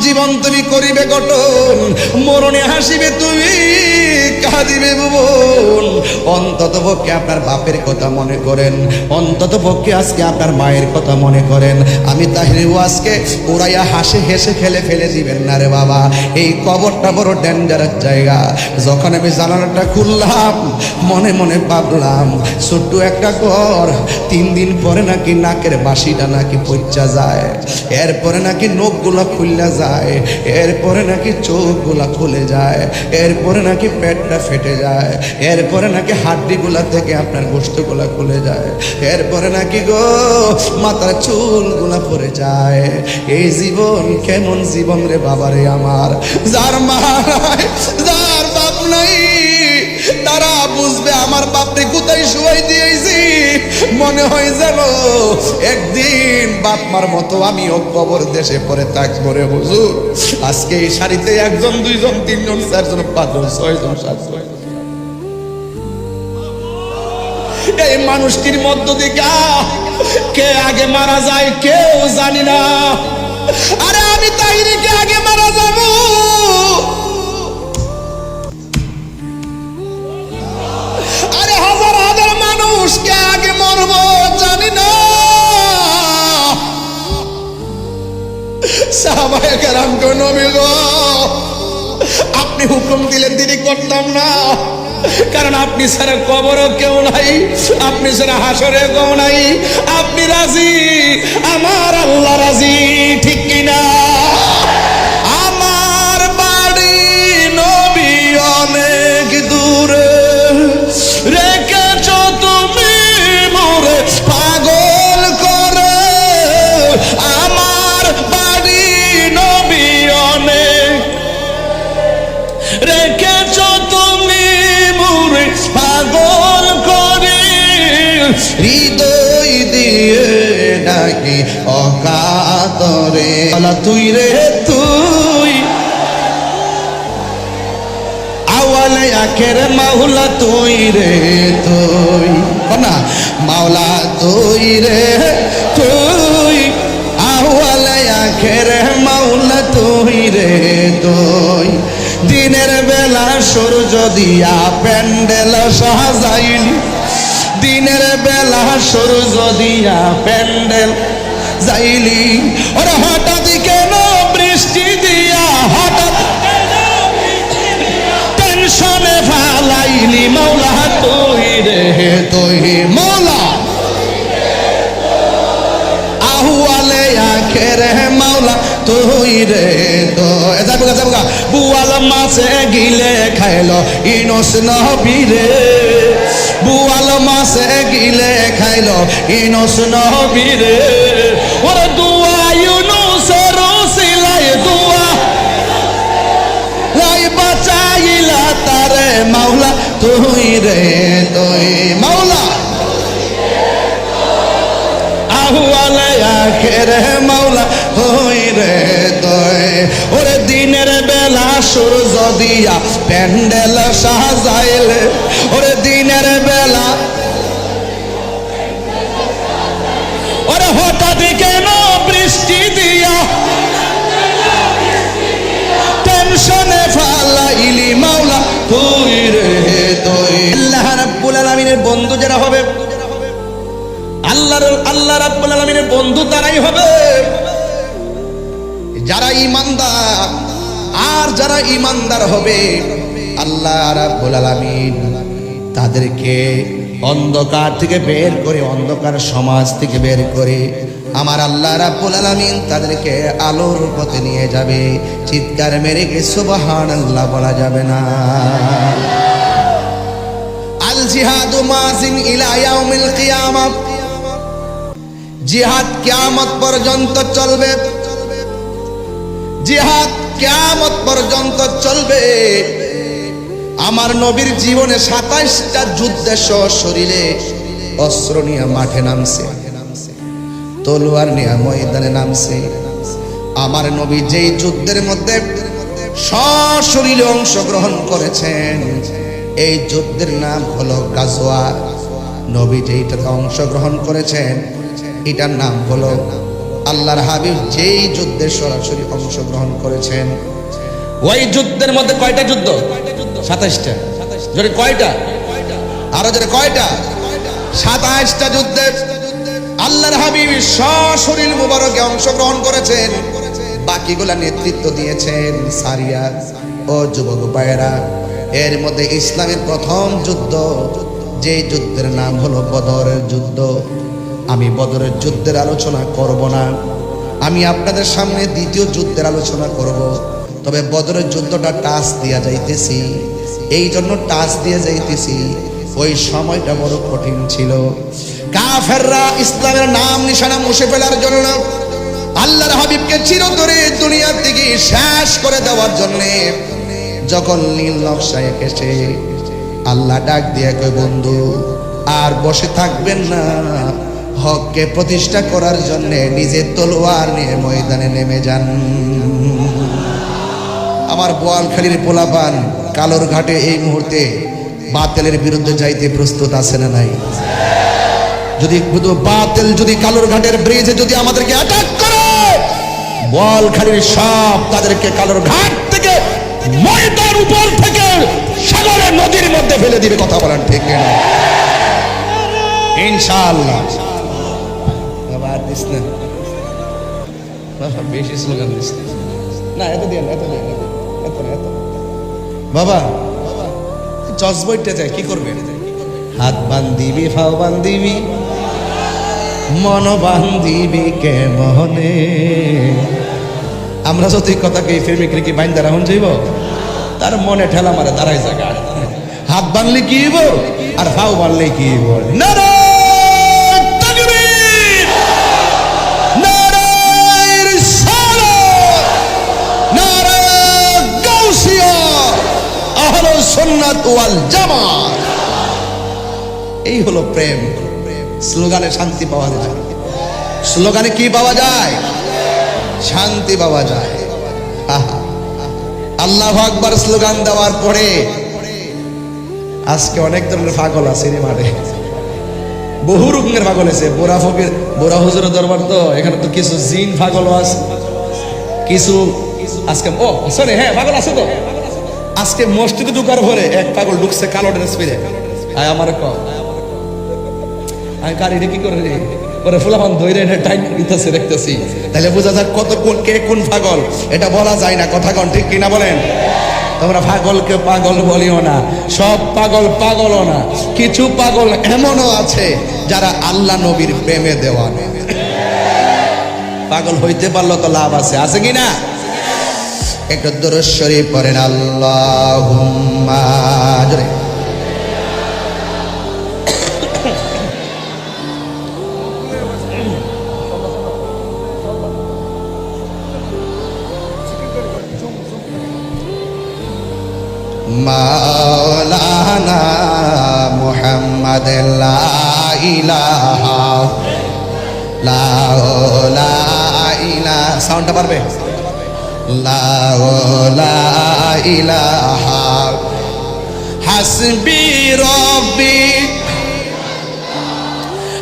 জীবন তুমি করিবে গঠন মরণে হাসিবে তুমি। কাঁদিবে ভুবন অন্তত পক্ষে আপনার বাপের কথা মনে করেন। অন্তত পক্ষে আজকে আপনার মায়ের কথা মনে করেন। আমি তাহির আজকে ওরাইয়া হাসে হেসে খেলে ফেলে দিবেন না রে বাবা। এই কবরটা বড় ডেঞ্জারাস জায়গা। যখন আমি জানালাটা খুললাম, মনে মনে ভাবলাম, ছোট্ট একটা ঘর, তিন দিন পরে নাকি নাকের বাসিটা নাকি পচা যায়। এরপরে নাকি নখগুলা খুললা যায়। এরপরে নাকি চোখগুলা খুলে যায়। এরপরে নাকি পেটটা ফেটে যায়। এরপরে নাকি হাড্ডিগুলা থেকে আপনার গোষ্ঠগুলা খুলে যায়। এরপরে নাকি গো, মাথার চুলগুলা পড়ে যায়। এই জীবন কেমন জীবন রে বাবারে আমার। যার মা বুঝবে আমার বাপরে কোথায় শুয়াই দিয়েছি। মনে হয় যেন একদিন বাপ মার মতো আমিও কবর দেশে পরে থাকব রে হুজুর। আজকে এই শাড়িতে একজন দুইজন তিনজন চারজন পাঁচজন ছয়জন সাতজন। এই মানুষটির মধ্য আহ, কে আগে মারা যায় কেউ জানি না। আরে আমি তাহিরিকে আগে মারা যাব? মানুষকে আগে মরব, জানি না। আপনি হুকুম দিলেন দিদি করতাম না। কারণ আপনি ছাড়া কবরও কেউ নাই, আপনি ছাড়া হাসরে কেউ নাই। আপনি রাজি, আমার আল্লাহ রাজি, ঠিক কিনা? মাওলা তুই রে, তুই। না, মাওলা তুই রে, তুই। আওয়ালে আখের মাওলা তুই রে, তুই। দিনের বেলা সূর্য দিয়া প্যান্ডেল সাজাইলি। দিনের বেলা সূর্য দিয়া প্যান্ডেল যাইলি। ওরে হঠাৎ ফালাইলি মাওলা তুই রে তুই মাওলা আহুয়ালে আখের মাওলা তুই রে তো যাব গা যাব বুয়াল মাছে গিলে খাইলো ইনস নবীরে বুয়াল মাছে গিলে খাইলো ইনস নবীরে ওরে তুই রে তুই। মাওলা। আহুয়ালে মাওলা, তুই রে তুই। ওরে দিনের বেলা সূর্য দিয়া প্যান্ডেল সাজাইলে, ওরে দিনের বেলা আলামিনের বন্ধু যারা হবে, আল্লাহর আল্লাহ রাব্বুল আলামিনের বন্ধু তারাই হবে। যারা ইমানদার আর যারা ইমানদার হবে, আল্লাহ রাব্বুল আলামিন তাদেরকে অন্ধকার থেকে বের করে, অন্ধকার সমাজ থেকে বের করে আমার আল্লাহ রাব্বুল আলামিন তাদেরকে আলোর পথে নিয়ে যাবে। চিৎকার মেরে গে সুবহানাল্লাহ বলা যাবে না। আল জিহাদু মাজিন ইলা ইয়াউমিল জিহাদ কিয়ামত পর্যন্ত চলবে। জিহাদ কিয়ামত পর্যন্ত চলবে। আমার নবীর জীবনে সাতাইশটা যুদ্ধে শরীরে অস্ত্র নিয়ে মাঠে নামছে। তলোয়ার নিয়ে ময়দানে নামছে। আমার নবী যেই যুদ্ধের মধ্যে সশরীরে অংশগ্রহণ করেছেন। এই যুদ্ধের নাম হলো গাজোয়া। নবী যেইটাতে অংশগ্রহণ করেছেন, এটার নাম হলো আল্লাহর হাবিব যেই যুদ্ধে সরাসরি অংশগ্রহণ করেছেন। ওই যুদ্ধের মধ্যে কয়টা যুদ্ধ? সাতাইশটা। যদি কয়টা? আরও যদি কয়টা? সাতাইশটা যুদ্ধে আল্লাহর হাবিব সশরীর মুবারকে অংশগ্রহণ করেছেন। বাকিগুলা নেতৃত্ব দিয়েছেন সারিয়া ও যুবক ভাইয়েরা। এর মধ্যে ইসলামের প্রথম যুদ্ধ যে যুদ্ধের নাম হলো বদরের যুদ্ধ। আমি বদরের যুদ্ধের আলোচনা করব না। আমি আপনাদের সামনে দ্বিতীয় যুদ্ধের আলোচনা করব। তবে বদরের যুদ্ধটা টাচ দিয়া যাইতেছি। এই জন্য টাচ দিয়ে যাইতেছি। ওই সময়টা বড় কঠিন ছিল। কাফেররা ইসলামের নাম নিশানা মুছে ফেলার জন্য আল্লাহর হাবিবকে চিরতরে দুনিয়ার থেকে শেষ করে দেওয়ার জন্য যখন নীল নকশায় এসে আল্লাহ ডাক দিয়ে কই বন্ধু, আর বসে থাকবেন না। হককে প্রতিষ্ঠা করার জন্য নিজের তলোয়ার নিয়ে ময়দানে নেমে যান। আমার বোয়ালখালীর পোলাপান কালোর ঘাটে এই মুহূর্তে বাতেলের বিরুদ্ধে যাইতে প্রস্তুত আছে না নাই? যদি বাতেল যদি কালোর ঘাটের ব্রিজে যদি আমাদেরকে অ্যাটাক করে, বোয়ালখালীর সব তাদেরকে কালোর ঘাট থেকে ময়দার উপর থেকে সাগরের নদীর মধ্যে ফেলে দিবে কথা বলেন ঠিক না ইনশাআল্লাহ। বাবা, বেশি না। এত না এত এত এত। বাবা কি করবে? হাত ফাও মন বান্দিবি কে মনে আমরা যদি কথাকে প্রেমিক রেখে বাইন্দা রাখুন যাইব। তার মনে ঠেলা মারে দাঁড়াই জায়গা হাত বানলে কি হইব? আর ফাও বানলে কি হইব? জামাত! এই হলো প্রেম। স্লোগানে শান্তি পাওয়া যায়। স্লোগানে কি পাওয়া যায়? শান্তি পাওয়া যায়। আল্লাহ আকবার স্লোগান দেওয়ার পরে আজকে অনেক ধরনের পাগল আছে মাঠে বহু রকমের পাগল আছে। বোরা ফকির, বোরা হুজুরের দরবার তো এখানে তো কিছু জিন পাগল আছে। কিছু আজকে ও সরি হ্যাঁ পাগল আছে তো। আজকে মসজিদে ঢুকার পরে এক পাগল ঢুকছে কালো ড্রেস পরে। আয় আমার ক আমি গাড়িটা কি করে রে? পরে ফুলাফান ধৈরে এনে টাইম দিতেছে, দেখতেছি। তাহলে বোঝা যাক কত কোন কে কোন পাগল। এটা বলা যায় না, কথা কন ঠিক কিনা বলেন? তোমরা পাগলকে পাগল বলিও না, সব পাগল পাগলও না। কিছু পাগল এমনও আছে যারা আল্লাহ নবীর প্রেমে দেওয়া পাগল হইতে পারল তো লাভ আছে আছে কি না? একটু দূরস্বরী পড়েন আল্লাহ মুহাম্মদ সাউন্ডটা পারবে? হাসবি রব্বি।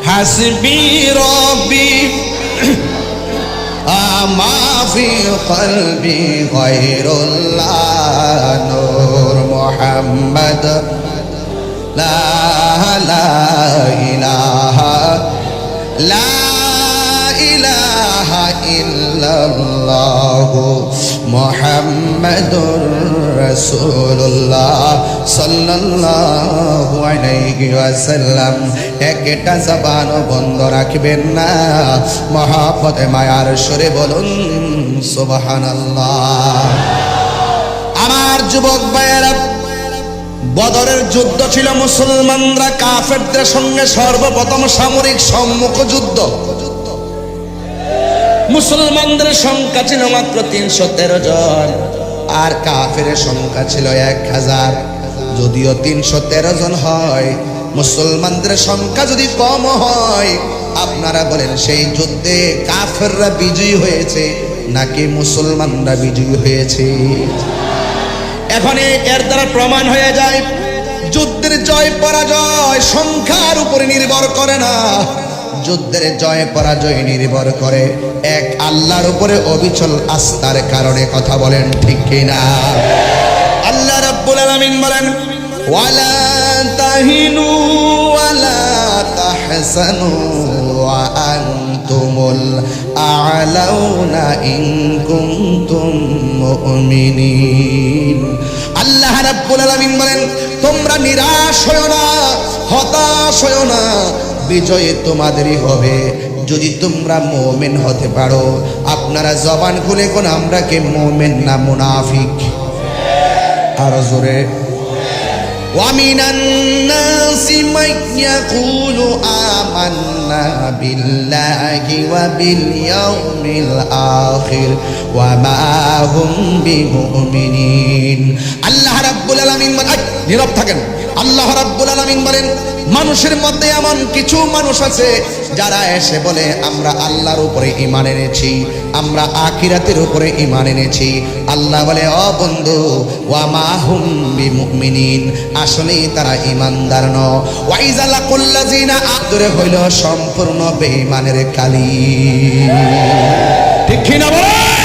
হাসবি রব্বি। আমা ফি কলবি গায়রুল্লাহ নূর মুহাম্মদ। লা লা ইলাহা লা ইলাহা ইল্লাল্লাহ মুহাম্মাদুর রাসূলুল্লাহ সাল্লাল্লাহু আলাইহি ওয়াসাল্লাম। একটা জবান বন্ধ রাখবেন না। মহাপদে মায়ার সুরে বলুন, সুবহানাল্লাহ। আমার যুবক ভাইয়েরা বদরের যুদ্ধ ছিল মুসলমানরা কাফেরদের সঙ্গে সর্বপ্রথম সামরিক সম্মুখ যুদ্ধ। মুসলমানদের সংখ্যা ছিল মাত্র তিনশো তেরো জন, আর কাফের সংখ্যা ছিল এক হাজার। যদিও তিনশো তেরো জন হয়, মুসলমানদের সংখ্যা যদি কম হয়, আপনারা বলেন সেই যুদ্ধে কাফেররা বিজয়ী হয়েছে নাকি মুসলমানরা বিজয়ী হয়েছে? এখন এর দ্বারা প্রমাণ হয়ে যায়, যুদ্ধের জয় পরাজয় সংখ্যার উপরে নির্ভর করে না। যুদ্ধের জয় পরাজয় নির্ভর করে। এক আল্লাহর উপরে অবিচল আস্থার কারণে কথা বলেন ঠিক কিনা? আল্লাহ রাব্বুল আলামিন বলেন, ওয়ালা তাহিনু ওয়ালা তাহসানু। আনতুমুল আ'লাউনা ইন কুনতুম মুমিনিন আল্লাহ রাব্বুল আলামিন বলেন, তোমরা নিরাশ হয়ো না, হতাশ হয়ো না, বিজয় তোমাদেরই হবে। যদি তোমরা মোমেন হতে পারো, আপনারা জবান খুলে কোন, আমরা কে মোমেন না মুনাফিক? আর জোরে। ومن الناس من يقول آمنا بالله وباليوم الآخر وما هم بمؤمنين আল্লাহ রাব্বুল আলামিন বলেন নীরব থাকেন আল্লাহ রাব্বুল আলামিন বলেন, মানুষের মধ্যে এমন কিছু মানুষ আছে যারা এসে বলে, আমরা আল্লাহর উপরে ইমান এনেছি, আমরা আখিরাতের উপরে ইমান এনেছি। আল্লাহ বলে অ বন্ধু ওয়ামা হুম বিমুমিনিন। আসলেই তারা ইমানদার ন ওয়াইজালা কুল্লাজিনা আদরে হইল সম্পূর্ণ বেঈমানের কালি। ঠিক কি না বলেন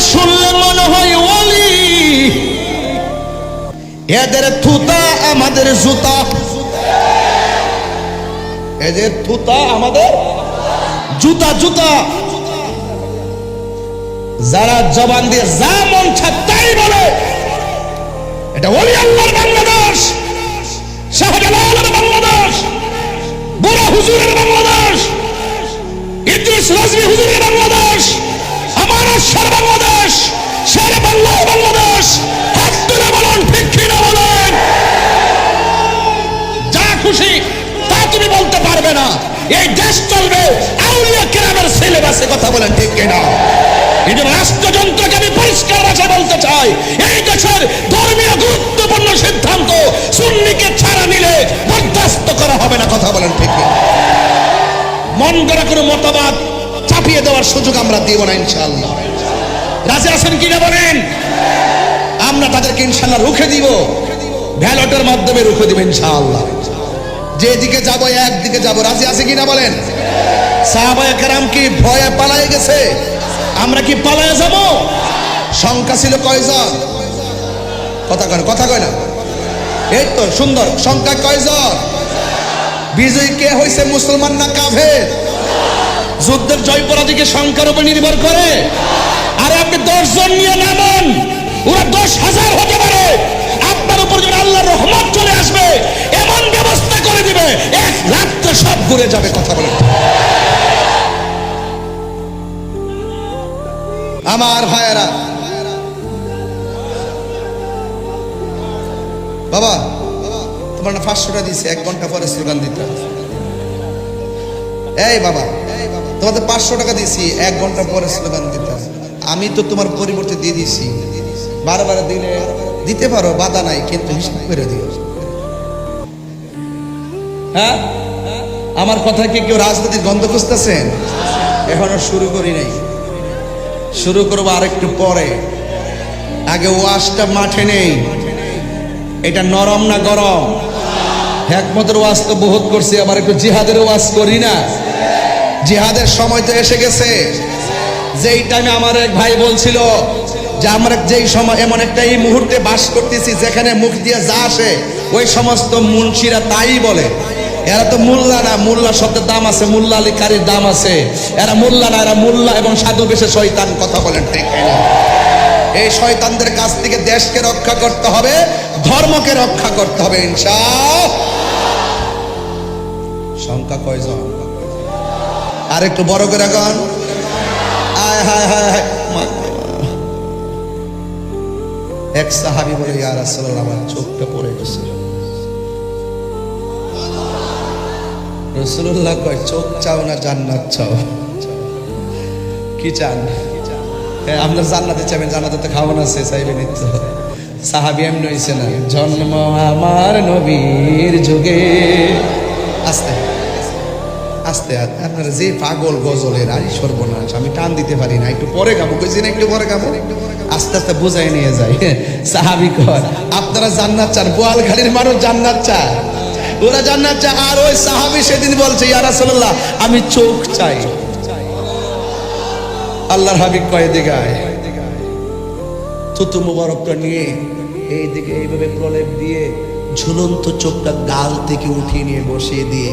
শুনলে মনে হয় ওলি। এদের থুতা আমাদের জুতা। এদের থুতা আমাদের জুতা জুতা। যারা জবান দিয়ে যা মন চায় তাই বলে। এটা ওলি আল্লাহর বাংলাদেশ। শাহজালালের বাংলাদেশ। বুড়া হুজুরের বাংলাদেশ। ইদ্রিস রাজবি হুজুরের বাংলাদেশ। বাংলাদেশ বাংলার বাংলাদেশ তুলে বলুন যা খুশি, তা তুমি বলতে পারবে না। এই দেশ চলবে, আউলিয়া কেরামের সিলেবাসে কথা বলেন, ঠিক কিনা? যে রাষ্ট্রযন্ত্রকে আমি পরিষ্কার ভাষায় বলতে চাই, এই দেশের ধর্মীয় গুরুত্বপূর্ণ সিদ্ধান্ত সুন্নিকে ছাড়া নিলে বরদাস্ত করা হবে না, কথা বলেন, ঠিক মন গড়া কোনো মতবাদ চাপিয়ে দেওয়ার সুযোগ আমরা দিব না, ইনশাআল্লাহ। রাজি আছেন কিনা বলেন? আমরা তাদেরকে ইনশাআল্লাহ রুখে দিব। ব্যালটের মাধ্যমে রুখে দিব, ইনশাআল্লাহ। যেদিকে যাব, একদিকে যাব। রাজি আছে কিনা বলেন? সাহাবায়ে কেরাম কি ভয়ে পালায়ে গেছে? আমরা কি পালায়ে যাব? সংখ্যা ছিল কয়জন? কথা কয় কথা কয় না। এই তো, সুন্দর। সংখ্যা কয়জন? বিজয়ী কে হয়েছে মুসলমান না কাফের? যুদ্ধের জয় পরাজয়কে সংখ্যার উপর নির্ভর করে। আর আপনি দশজন নিয়ে নামান। ওরা দশ হাজার হতে পারে। আপনার উপর যখন আল্লাহ রহমত চলে আসবে, এমন ব্যবস্থা করে দিবে, এক রাত্রে সব ঘুরে যাবে কথা বলে। আমার ভাইয়েরা, বাবা, তোমার না পাঁচশোটা দিছে এক ঘণ্টা পরে স্লোগান দিতে এই বাবা তোমাদের পাঁচশো টাকা দিয়েছি, এক ঘণ্টা পরে স্লোগান দিতে। আমি তো তোমার পরিবর্তে দিয়ে দিছি বারবার দিলে দিতে পারো, বাধা নাই, কিন্তু হিসাব করে দিও। হ্যাঁ? আমার কথা কি কেউ রাজনীতির গন্ধ খুঁজতেছেন? এখনও শুরু করি নাই। শুরু করব আরেকটু পরে। আগে ওয়াশটা মাঠে নেই। এটা নরম না গরম? একমতের ওয়াজ তো বহুত করছি, আবার একটু জিহাদের ওয়াজ করি না? জিহাদের সময় তো এসে গেছে। যেই টাইমে আমার এক ভাই বলছিল যে, আমরা যেই সময় এমন একটা এই মুহূর্তে বাস করতেছি যেখানে মুখ দিয়ে যা আসে, ওই সমস্ত মুন্সিরা তাই বলে। এরা তো মোল্লা না, মোল্লা শব্দের দাম আছে, মোল্লা আলী কারির দাম আছে। এরা মোল্লা না, এরা মোল্লা এবং সাধু বেশে শয়তান কথা বলেন, ঠিক এই শয়তানদের কাছ থেকে দেশকে রক্ষা করতে হবে, ধর্মকে রক্ষা করতে হবে ইনশা সংখ্যা কয়জন? আর একটু বড় করে এখন আয় হায় হায় এক সাহাবি বলে ইয়ার আসলে আমার চোখটা পড়ে গেছে। রসুল্লাহ কয় চোখ চাও না জান্নাত চাও? কি চান? হ্যাঁ, আপনার জান্নাতে চাবেন জান্নাতে তো খাওয়ান আছে চাইবেন তো সাহাবি এমনি হয়েছে না জন্ম আমার নবীর যুগে। আস্তে। আস্তে আস্তে, আপনারা যে পাগল গজলের আই সর্বনাশ, আমি টান দিতে পারি না, একটু পরে গাবো কইছি না একটু পরে গাবো? আস্তে আস্তে বোঝাই নিয়ে যায় সাহাবি কর আপনারা জান্নাত চান বোয়ালখালীর মানুষ জান্নাত চায়। ওরা জান্নাত চায়, আর ওই সাহাবী সেদিন বলছে, ইয়া রাসূলুল্লাহ, আমি চোখ চাই। আল্লাহর হাবিব কয় দিকে আয়। থুতু মুবারকটা নিয়ে এই দিকে এইভাবে প্রলেপ দিয়ে ঝুলন্ত চোখটা গাল থেকে উঠিয়ে নিয়ে বসিয়ে দিয়ে